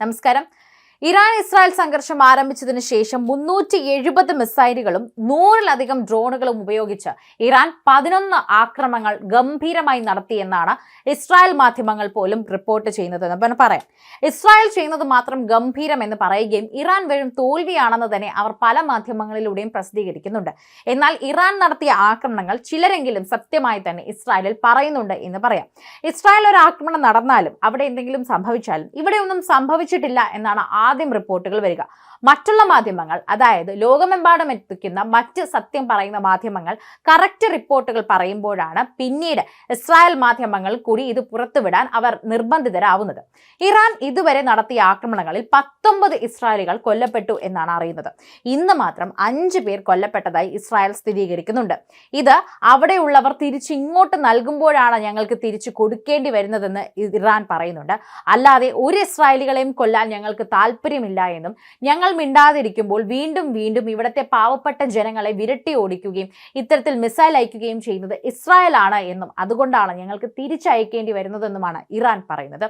നമസ്കാരം. Iran Israel സംഘർഷം ആരംഭിച്ചതിന് ശേഷം മുന്നൂറ്റി എഴുപത് മിസൈലുകളും നൂറിലധികം ഡ്രോണുകളും ഉപയോഗിച്ച് ഇറാൻ പതിനൊന്ന് ആക്രമണങ്ങൾ ഗംഭീരമായി നടത്തിയെന്നാണ് ഇസ്രായേൽ മാധ്യമങ്ങൾ പോലും റിപ്പോർട്ട് ചെയ്യുന്നതെന്ന് പറയാം. ഇസ്രായേൽ ചെയ്യുന്നത് മാത്രം ഗംഭീരം എന്ന് പറയുകയും ഇറാൻ വെറും തോൽവിയാണെന്ന് തന്നെ അവർ പല മാധ്യമങ്ങളിലൂടെയും പ്രസിദ്ധീകരിക്കുന്നുണ്ട്. എന്നാൽ ഇറാൻ നടത്തിയ ആക്രമണങ്ങൾ ചിലരെങ്കിലും സത്യമായി തന്നെ ഇസ്രായേലിൽ പറയുന്നുണ്ട് എന്ന് പറയാം. ഇസ്രായേൽ ഒരു ആക്രമണം നടന്നാലും അവിടെ എന്തെങ്കിലും സംഭവിച്ചാലും ഇവിടെ ഒന്നും സംഭവിച്ചിട്ടില്ല എന്നാണ് ആദ്യം റിപ്പോർട്ടുകൾ വരിക. മറ്റുള്ള മാധ്യമങ്ങൾ അതായത് ലോകമെമ്പാടും എത്തിക്കുന്ന മറ്റ് സത്യം പറയുന്ന മാധ്യമങ്ങൾ കറക്റ്റ് റിപ്പോർട്ടുകൾ പറയുമ്പോഴാണ് പിന്നീട് ഇസ്രായേൽ മാധ്യമങ്ങൾ കൂടി ഇത് പുറത്തുവിടാൻ അവർ നിർബന്ധിതരാവുന്നത്. ഇറാൻ ഇതുവരെ നടത്തിയ ആക്രമണങ്ങളിൽ പത്തൊമ്പത് ഇസ്രായേലികൾ കൊല്ലപ്പെട്ടു എന്നാണ് അറിയുന്നത്. ഇന്ന് മാത്രം അഞ്ച് പേർ കൊല്ലപ്പെട്ടതായി ഇസ്രായേൽ സ്ഥിരീകരിക്കുന്നുണ്ട്. ഇത് അവിടെയുള്ളവർ തിരിച്ച് ഇങ്ങോട്ട് നൽകുമ്പോഴാണ് ഞങ്ങൾക്ക് തിരിച്ചു കൊടുക്കേണ്ടി വരുന്നതെന്ന് ഇറാൻ പറയുന്നുണ്ട്. അല്ലാതെ ഒരു ഇസ്രായേലികളെയും കൊല്ലാൻ ഞങ്ങൾക്ക് താല്പര്യമില്ല എന്നും ഞങ്ങൾ മിണ്ടാതിരിക്കുമ്പോൾ വീണ്ടും വീണ്ടും ഇവിടുത്തെ പാവപ്പെട്ട ജനങ്ങളെ വിരട്ടി ഓടിക്കുകയും ഇത്തരത്തിൽ മിസൈൽ അയക്കുകയും ചെയ്യുന്നത് ഇസ്രായേൽ ആണ് എന്നും അതുകൊണ്ടാണ് ഞങ്ങൾക്ക് തിരിച്ചയക്കേണ്ടി വരുന്നതെന്നുമാണ് ഇറാൻ പറയുന്നത്.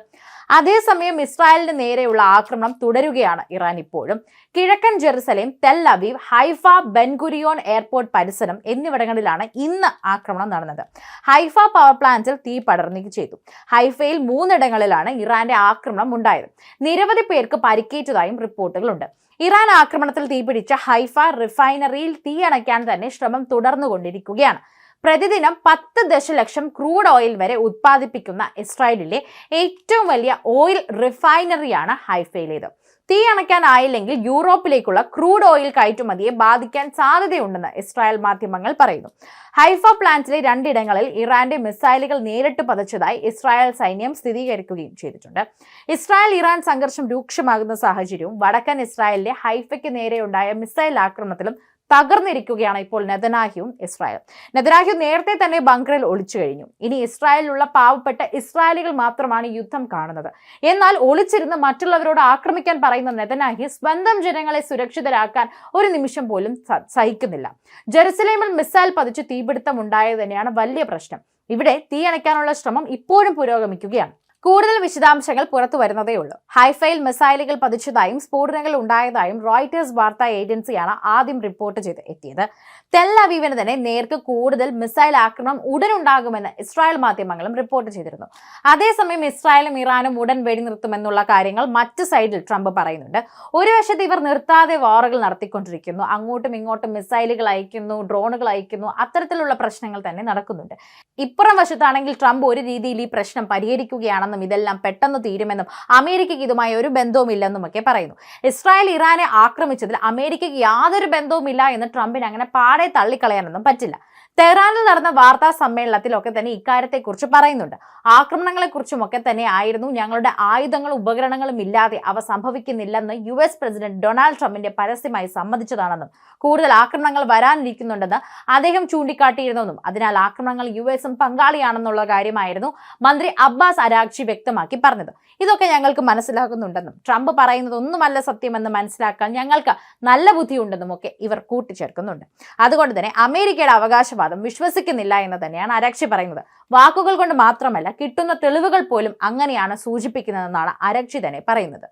അതേസമയം ഇസ്രായേലിന് നേരെയുള്ള ആക്രമണം തുടരുകയാണ് ഇറാൻ ഇപ്പോഴും. കിഴക്കൻ Jerusalem Tel Aviv Haifa Ben Gurion airport പരിസരം എന്നിവിടങ്ങളിലാണ് ഇന്ന് ആക്രമണം നടന്നത്. ഹൈഫ പവർ പ്ലാന്റിൽ തീ പടർന്നു ചെയ്തു. ഹൈഫയിൽ മൂന്നിടങ്ങളിലാണ് ഇറാന്റെ ആക്രമണം ഉണ്ടായത്. നിരവധി പേർക്ക് പരിക്കേറ്റതായും റിപ്പോർട്ടുകളുണ്ട്. ഇറാൻ ആക്രമണത്തിൽ തീപിടിച്ച ഹൈഫ റിഫൈനറിയിൽ തീയണയ്ക്കാൻ തന്നെ ശ്രമം തുടർന്നുകൊണ്ടിരിക്കുകയാണ്. പ്രതിദിനം പത്ത് ദശലക്ഷം ക്രൂഡ് ഓയിൽ വരെ ഉത്പാദിപ്പിക്കുന്ന ഇസ്രായേലിലെ ഏറ്റവും വലിയ ഓയിൽ റിഫൈനറിയാണ് ഹൈഫയിലേത്. തീ അണയ്ക്കാനായില്ലെങ്കിൽ യൂറോപ്പിലേക്കുള്ള ക്രൂഡ് ഓയിൽ കയറ്റുമതിയെ ബാധിക്കാൻ സാധ്യതയുണ്ടെന്ന് ഇസ്രായേൽ മാധ്യമങ്ങൾ പറയുന്നു. ഹൈഫ പ്ലാന്റിലെ രണ്ടിടങ്ങളിൽ ഇറാന്റെ മിസൈലുകൾ നേരിട്ട് പതച്ചതായി ഇസ്രായേൽ സൈന്യം സ്ഥിരീകരിക്കുകയും ചെയ്തിട്ടുണ്ട്. ഇസ്രായേൽ ഇറാൻ സംഘർഷം രൂക്ഷമാകുന്ന സാഹചര്യവും വടക്കൻ ഇസ്രായേലിലെ ഹൈഫയ്ക്ക് നേരെയുണ്ടായ മിസൈൽ ആക്രമണത്തിലും തകർന്നിരിക്കുകയാണ് ഇപ്പോൾ നെതനാഹ്യവും ഇസ്രായേൽ. നെതനാഹ്യു നേരത്തെ തന്നെ ബങ്കറിൽ ഒളിച്ചു കഴിഞ്ഞു. ഇനി ഇസ്രായേലിലുള്ള പാവപ്പെട്ട ഇസ്രായേലികൾ മാത്രമാണ് യുദ്ധം കാണുന്നത്. എന്നാൽ ഒളിച്ചിരുന്ന് മറ്റുള്ളവരോട് ആക്രമിക്കാൻ പറയുന്ന നെതനാഹ്യു സ്വന്തം ജനങ്ങളെ സുരക്ഷിതരാക്കാൻ ഒരു നിമിഷം പോലും സഹിക്കുന്നില്ല. ജെറുസലേമിൽ മിസൈൽ പതിച്ച് തീപിടുത്തം ഉണ്ടായത് തന്നെയാണ് വലിയ പ്രശ്നം. ഇവിടെ തീയണയ്ക്കാനുള്ള ശ്രമം ഇപ്പോഴും പുരോഗമിക്കുകയാണ്. കൂടുതൽ വിശദാംശങ്ങൾ പുറത്തു വരുന്നതേ ഉള്ളൂ. ഹൈഫൈൽ മിസൈലുകൾ പതിച്ചതായും സ്ഫോടനങ്ങൾ ഉണ്ടായതായും റോയിറ്റേഴ്സ് വാർത്താ ഏജൻസിയാണ് ആദ്യം റിപ്പോർട്ട് ചെയ്ത് എത്തിയത്. തെല്ലവീവിന് തന്നെ നേർക്ക് കൂടുതൽ മിസൈൽ ആക്രമണം ഉടൻ ഉണ്ടാകുമെന്ന് ഇസ്രായേൽ മാധ്യമങ്ങളും റിപ്പോർട്ട് ചെയ്തിരുന്നു. അതേസമയം ഇസ്രായേലും ഇറാനും ഉടൻ വെടിനിർത്തുമെന്നുള്ള കാര്യങ്ങൾ മറ്റു സൈഡിൽ ട്രംപ് പറയുന്നുണ്ട്. ഒരു വശത്ത് ഇവർ നിർത്താതെ വാറുകൾ നടത്തിക്കൊണ്ടിരിക്കുന്നു. അങ്ങോട്ടും ഇങ്ങോട്ടും മിസൈലുകൾ അയക്കുന്നു ഡ്രോണുകൾ അയക്കുന്നു അത്തരത്തിലുള്ള പ്രശ്നങ്ങൾ തന്നെ നടക്കുന്നുണ്ട്. ഇപ്പുറം വശത്താണെങ്കിൽ ട്രംപ് ഒരു രീതിയിൽ ഈ പ്രശ്നം പരിഹരിക്കുകയാണ് ആണെന്നും ഇതെല്ലാം പെട്ടെന്ന് തീരുമെന്നും അമേരിക്കയ്ക്ക് ഇതുമായി ഒരു ബന്ധവുമില്ലെന്നും ഒക്കെ പറയുന്നു. ഇസ്രായേൽ ഇറാനെ ആക്രമിച്ചതിൽ അമേരിക്കയ്ക്ക് യാതൊരു ബന്ധവുമില്ല എന്ന് ട്രംപിന് അങ്ങനെ പാടെ തള്ളിക്കളയാനൊന്നും പറ്റില്ല. തെഹ്റാനിൽ നടന്ന വാർത്താ സമ്മേളനത്തിലൊക്കെ തന്നെ ഇക്കാര്യത്തെക്കുറിച്ച് പറയുന്നുണ്ട്. ആക്രമണങ്ങളെക്കുറിച്ചും ഒക്കെ തന്നെ ആയിരുന്നു ഞങ്ങളുടെ ആയുധങ്ങളും ഉപകരണങ്ങളും ഇല്ലാതെ അവ സംഭവിക്കുന്നില്ലെന്ന് യു എസ് പ്രസിഡന്റ് ഡൊണാൾഡ് ട്രംപിന്റെ പരസ്യമായി സമ്മതിച്ചതാണെന്നും കൂടുതൽ ആക്രമണങ്ങൾ വരാനിരിക്കുന്നുണ്ടെന്ന് അദ്ദേഹം ചൂണ്ടിക്കാട്ടിയിരുന്നെന്നും അതിനാൽ ആക്രമണങ്ങൾ യു എസും പങ്കാളിയാണെന്നുള്ള കാര്യമായിരുന്നു മന്ത്രി അബ്ബാസ് അരാക്ഷി വ്യക്തമാക്കി പറഞ്ഞത്. ഇതൊക്കെ ഞങ്ങൾക്ക് മനസ്സിലാക്കുന്നുണ്ടെന്നും ട്രംപ് പറയുന്നത് ഒന്നുമല്ല സത്യമെന്ന് മനസ്സിലാക്കാൻ ഞങ്ങൾക്ക് നല്ല ബുദ്ധിയുണ്ടെന്നും ഒക്കെ ഇവർ കൂട്ടിച്ചേർക്കുന്നുണ്ട്. അതുകൊണ്ട് തന്നെ അമേരിക്കയുടെ അവകാശവാദം വിശ്വസിക്കുന്നില്ല എന്ന് തന്നെയാണ് അരക്ഷി പറയുന്നത്. വാക്കുകൾ കൊണ്ട് മാത്രമല്ല കിട്ടുന്ന തെളിവുകൾ പോലും അങ്ങനെയാണ് സൂചിപ്പിക്കുന്നതെന്നാണ് അരക്ഷി തന്നെ പറയുന്നത്.